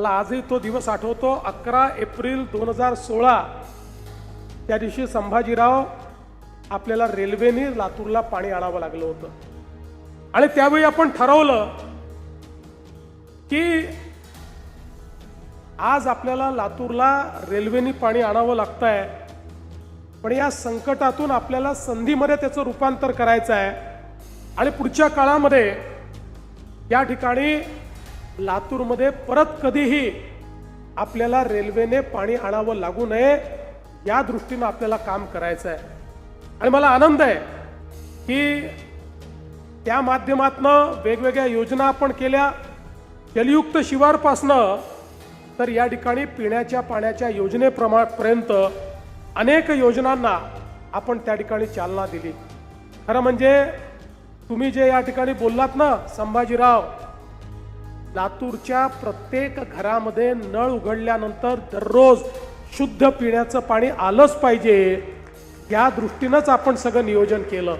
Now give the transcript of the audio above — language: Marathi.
मला आजही तो दिवस आठवतो. अकरा एप्रिल दोन हजार सोळा त्या दिवशी संभाजीराव आपल्याला रेल्वेने लातूरला पाणी आणावं लागलं होतं. आणि त्यावेळी आपण ठरवलं की आज आपल्याला लातूरला रेल्वेने पाणी आणावं लागतं आहे पण या संकटातून आपल्याला संधीमध्ये त्याचं रूपांतर करायचं आहे आणि पुढच्या काळामध्ये या ठिकाणी लातूरमध्ये परत कधीही आपल्याला रेल्वेने पाणी आणावं लागू नये या दृष्टीनं आपल्याला काम करायचं आहे आणि मला आनंद आहे की त्या माध्यमातनं वेगवेगळ्या योजना आपण केल्या. जलयुक्त शिवारपासनं तर या ठिकाणी पिण्याच्या पाण्याच्या योजनेप्रमापर्यंत अनेक योजनांना आपण त्या ठिकाणी चालना दिली. खरं म्हणजे तुम्ही जे या ठिकाणी बोललात ना संभाजीराव लातूरच्या प्रत्येक घरामध्ये नळ उघडल्यानंतर दररोज शुद्ध पिण्याचं पाणी आलंच पाहिजे. या दृष्टीनंच आपण सगळं नियोजन केलं.